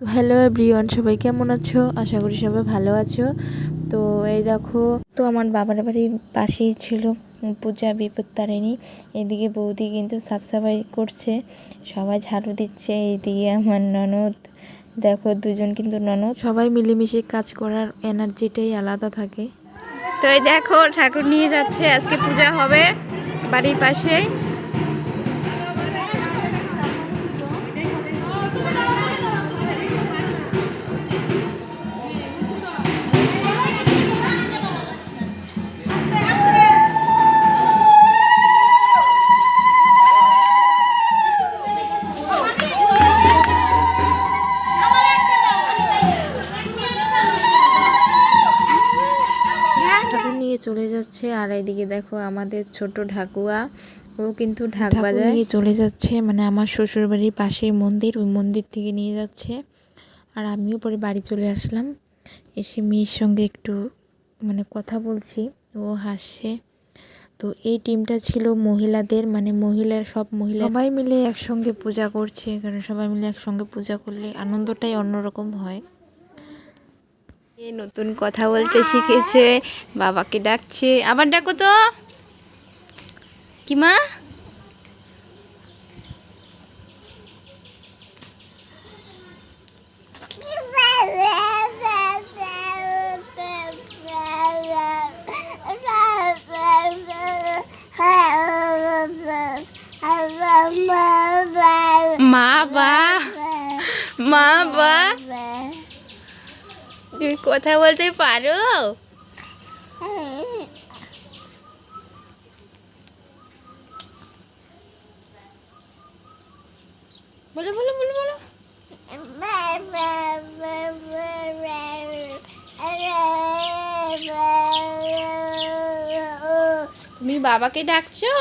তো hello everyone সবাই কেমন আছো? আশা করি সবাই ভালো আছো। তো এই দেখো তো আমার বাবার বাড়ির পাশেই ছিল পূজা বিপদ বিপত্তারিণী। এদিকে বৌদি কিন্তু সাফ সাফাই করছে সবাই ঝাড়ু দিচ্ছে এইদিকে আমার ননদ। দেখো দুজন কিন্তু ননদ। সবাই মিলেমিশে কাজ করার এনার্জিটাই আলাদা থাকে। তো এই দেখো ঠাকুর নিয়ে যাচ্ছে আজকে পূজা হবে বাড়ির পাশেই। নিয়ে চলে যাচ্ছে। আর এইদিকে দেখো আমাদের ছোট ঢাকুয়া। ও কিন্তু ঢাক বাজায়। নিয়ে চলে যাচ্ছে মানে আমার শ্বশুর বাড়ির পাশের মন্দির ওই মন্দির থেকে নিয়ে যাচ্ছে। আর আমিও পরে বাড়ি চলে আসলাম। এসে মেয়ের সঙ্গে একটু মানে কথা বলছি ও হাসছে। তো এই টিমটা ছিল মহিলাদের মানে মহিলার সব মহিলা সবাই মিলে একসঙ্গে পূজা করছে। কারণ সবাই মিলে একসঙ্গে পূজা করলে আনন্দটাই অন্যরকম হয়। এ নতুন কথা বলতে শিখেছে, বাবাকে ডাকছে। আবার ডাকো তো। কি মা মা বা মা বা। তুমি কথা বলতে পারো? বলো বলো বলো বলো। তুমি বাবাকে ডাকছো?